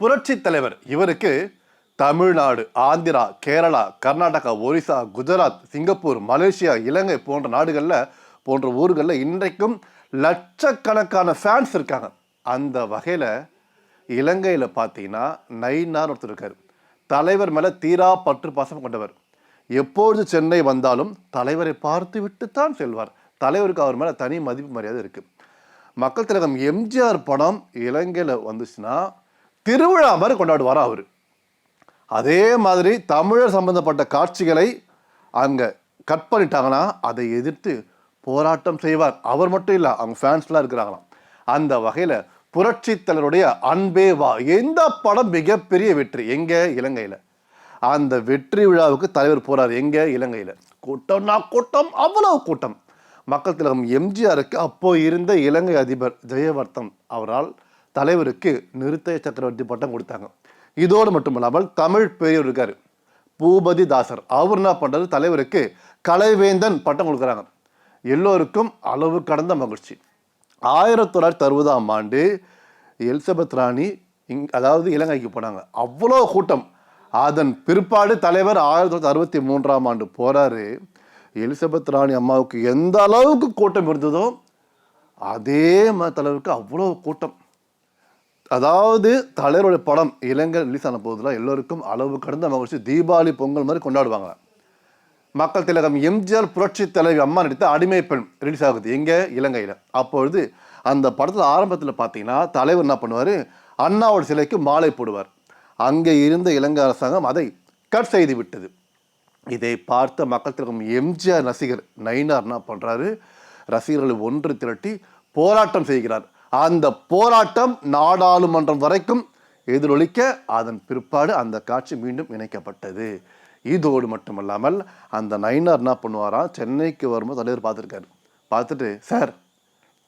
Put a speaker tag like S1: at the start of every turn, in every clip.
S1: புரட்சி தலைவர் இவருக்கு தமிழ்நாடு ஆந்திரா கேரளா கர்நாடகா ஒரிசா குஜராத் சிங்கப்பூர் மலேசியா இலங்கை போன்ற நாடுகளில் போன்ற ஊர்களில் இன்றைக்கும் லட்சக்கணக்கான ஃபேன்ஸ் இருக்காங்க. அந்த வகையில் இலங்கையில் பார்த்தீங்கன்னா நைனார் ஒருத்தர் இருக்கார். தலைவர் மேலே தீரா பற்று பாசம் கொண்டவர். எப்பொழுது சென்னை வந்தாலும் தலைவரை பார்த்து விட்டு தான் செல்வார். தலைவருக்கு அவர் மேலே தனி மதிப்பு மரியாதை இருக்குது மக்கள் திலகம் எம்ஜிஆர் படம் இலங்கையில் வந்துச்சுன்னா திருவிழா மாதிரி கொண்டாடுவார் அவர். அதே மாதிரி தமிழர் சம்பந்தப்பட்ட காட்சிகளை அங்கே கட் பண்ணிட்டாங்கன்னா அதை எதிர்த்து போராட்டம் செய்வார். அவர் மட்டும் இல்லை அவங்க ஃபேன்ஸ்லாம் இருக்கிறாங்களாம். அந்த வகையில் புரட்சி தலைவருடைய அன்பே வா. எந்த படம் மிகப்பெரிய வெற்றி? எங்கே? இலங்கையில். அந்த வெற்றி விழாவுக்கு தலைவர் போறார். எங்கே? இலங்கையில். கூட்டம்னா கூட்டம் அவ்வளவு கூட்டம். மக்கள் திலகம் எம்ஜிஆருக்கு அப்போ இருந்த இலங்கை அதிபர் ஜெயவர்த்தன் அவரால் தலைவருக்கு நிறுத்தய சக்கரவர்த்தி பட்டம் கொடுத்தாங்க. இதோடு மட்டுமல்லாமல் தமிழ் பெரியவர் இருக்கார் பூபதி தாசர். அவர் என்ன பண்ணுறது தலைவருக்கு கலைவேந்தன் பட்டம் கொடுக்குறாங்க. எல்லோருக்கும் அளவு கடந்த மகிழ்ச்சி. ஆயிரத்தி தொள்ளாயிரத்தி அறுபதாம் ஆண்டு எலிசபெத் ராணி இங் அதாவது இலங்கைக்கு போனாங்க. அவ்வளோ கூட்டம். அதன் பிற்பாடு தலைவர் ஆயிரத்தி தொள்ளாயிரத்தி அறுபத்தி மூன்றாம் ஆண்டு போகிறாரு எலிசபெத் ராணி அம்மாவுக்கு எந்த அளவுக்கு கூட்டம் இருந்ததோ அதே மாதிரி தலைவருக்கு அவ்வளோ கூட்டம். அதாவது தலைவருடைய படம் இலங்கை ரிலீஸ் ஆன போதில் எல்லோருக்கும் அளவு கடந்த மகிழ்ச்சி. தீபாவளி பொங்கல் மாதிரி கொண்டாடுவாங்க. மக்கள் திலகம் எம்ஜிஆர் புரட்சி தலைவி அம்மா நடித்த அடிமை பெண் ரிலீஸ் ஆகுது எங்கே இலங்கையில். அப்பொழுது அந்த படத்தில் ஆரம்பத்தில் பார்த்தீங்கன்னா தலைவர் என்ன பண்ணுவார்? அண்ணாவோட சிலைக்கு மாலை போடுவார். அங்கே இருந்த இலங்கை அரசாங்கம் அதை கட் செய்து விட்டது. இதை பார்த்த மக்கள் திலகம் எம்ஜிஆர் ரசிகர் நயினார் என்ன பண்ணுறாரு ரசிகர்களை ஒன்று திரட்டி போராட்டம் செய்கிறார். அந்த போராட்டம் நாடாளுமன்றம் வரைக்கும் எதிரொலிக்க அதன் பிற்பாடு அந்த காட்சி மீண்டும் இணைக்கப்பட்டது. இதோடு மட்டுமல்லாமல் அந்த நைனர் என்ன பண்ணுவாராம் சென்னைக்கு வரும்போது தலைவர் பார்த்துருக்காரு. பார்த்துட்டு சார்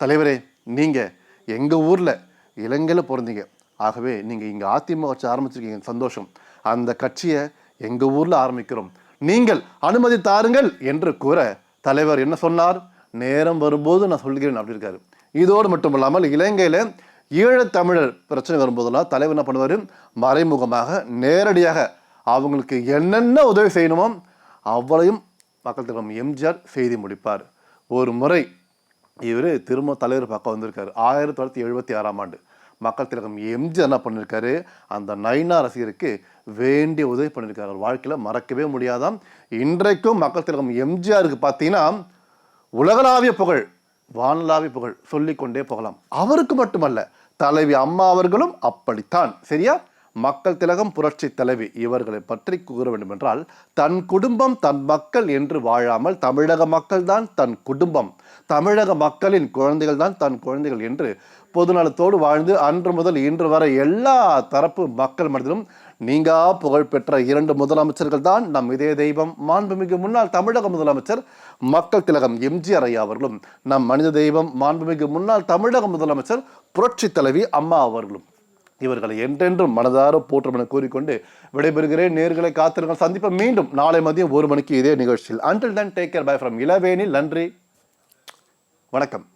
S1: தலைவரே நீங்கள் எங்கள் ஊரில் இலங்கையில் பிறந்தீங்க. ஆகவே நீங்கள் இங்கே அதிமுக வச்சு ஆரம்பிச்சிருக்கீங்க. சந்தோஷம். அந்த கட்சியை எங்கள் ஊரில் ஆரம்பிக்கிறோம். நீங்கள் அனுமதி தாருங்கள் என்று கூற தலைவர் என்ன சொன்னார்? நேரம் வரும்போது நான் சொல்கிறேன் அப்படி இருக்காரு. இதோடு மட்டும் இல்லாமல் இலங்கையில் ஈழத்தமிழர் பிரச்சனை வரும்போதெல்லாம் தலைவர் என்ன பண்ணுவார்? மறைமுகமாக நேரடியாக அவங்களுக்கு என்னென்ன உதவி செய்யணுமோ அவ்வளையும் மக்கள் திலகம் எம்ஜிஆர் செய்தி முடிப்பார். ஒரு முறை இவர் திரும்ப தலைவர் பார்க்க வந்திருக்காரு. ஆயிரத்தி தொள்ளாயிரத்தி எழுபத்தி ஆறாம் ஆண்டு மக்கள் திலகம் எம்ஜிஆர் என்ன பண்ணியிருக்காரு அந்த நைனா ரசிகருக்கு வேண்டிய உதவி பண்ணியிருக்காரு அவர் வாழ்க்கையில் மறக்கவே முடியாதாம். இன்றைக்கும் மக்கள் திலகம் எம்ஜிஆருக்கு பார்த்தீங்கன்னா உலகளாவிய புகழ் வானலாவி புகழ் சொல்லிக்கொண்டே போகலாம். அவருக்கு மட்டுமல்ல தலைவி அம்மா அவர்களும் அப்படித்தான். சரியா? மக்கள் திலகம் புரட்சி தலைவி இவர்களை பற்றி கூற வேண்டும் என்றால் தன் குடும்பம் தன் மக்கள் என்று வாழாமல் தமிழக மக்கள் தான் தன் குடும்பம் தமிழக மக்களின் குழந்தைகள் தான் தன் குழந்தைகள் என்று பொதுநலத்தோடு வாழ்ந்து அன்று முதல் இன்று வரை எல்லா தரப்பு மக்கள் மனதிலும் நீங்கா புகழ்பெற்ற இரண்டு முதலமைச்சர்கள் தான் நம் இதய தெய்வம். மாண்புமிகு முன்னாள் தமிழக முதலமைச்சர் மக்கள் திலகம் எம்ஜிஆர் ஐயா அவர்களும் நம் மனித தெய்வம் மாண்புமிகு முன்னாள் தமிழக முதலமைச்சர் புரட்சி தலைவி அம்மா அவர்களும். இவர்களை என்றென்றும் மனதார போற்றும் என கூறிக்கொண்டு விடைபெறுகிறேன். நேர்களை காத்திருங்கள். சந்திப்ப மீண்டும் நாளை மதியம் ஒரு மணிக்கு இதே நிகழ்ச்சியில். Until then take care bye from Ilavenil நன்றி. வணக்கம்.